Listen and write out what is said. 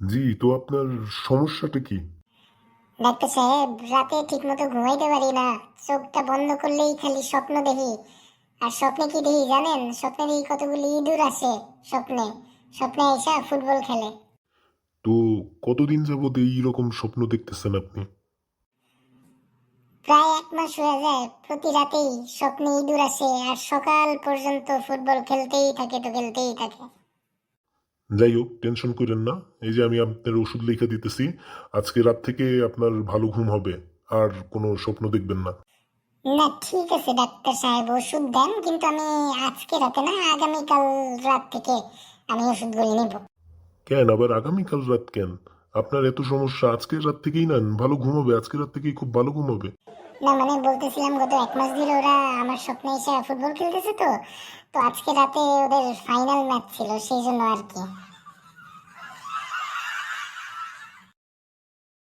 জি তো আপনার সমস্যাটা কি? ডাক্তার সাহেব রাতে ঠিক মতো ঘুমাইতে পারি না। চোখটা বন্ধ করলেই খালি স্বপ্ন দেখি। আর স্বপ্নে কি দেখি জানেন? স্বপ্নে দেখি কতগুলি ইঁদুর আসে স্বপ্নে। স্বপ্নে এসে ফুটবল খেলে। তো কতদিন যাবত এইরকম স্বপ্ন দেখতেছেন আপনি? প্রায় এক মাস হয়ে যায় প্রতি রাতেই স্বপ্নে ইঁদুর আসে। আর সকাল পর্যন্ত ফুটবল খেলতেই থাকে তো খেলতেই থাকে। যাই হোক টেনশন করেন না। এই যে আমি আপনার ওষুধ লিখে দিতেছি আজকে রাত থেকে আপনার ভালো ঘুম হবে আর কোনো স্বপ্ন দেখবেন না। না ঠিক আছে ডাক্তার সাহেব ওষুধ দেন কিন্তু আমি আজকে রাতে না আগামীকাল রাত থেকে আমি ওষুধগুলি নেব। কেন? আবার আগামীকাল রাত কেন? আপনার এত সমস্যা আজকের রাত থেকেই নেন ভালো ঘুম হবে আজকের রাত থেকেই খুব ভালো ঘুম হবে। না মানে বলতেছিলাম গত এক মাস ধরে ওরা আমার স্বপ্নে এসে ফুটবল খেলতেছে তো। তো আজকে রাতে ওদের ফাইনাল ম্যাচ ছিল, সেই জন্য আর কি।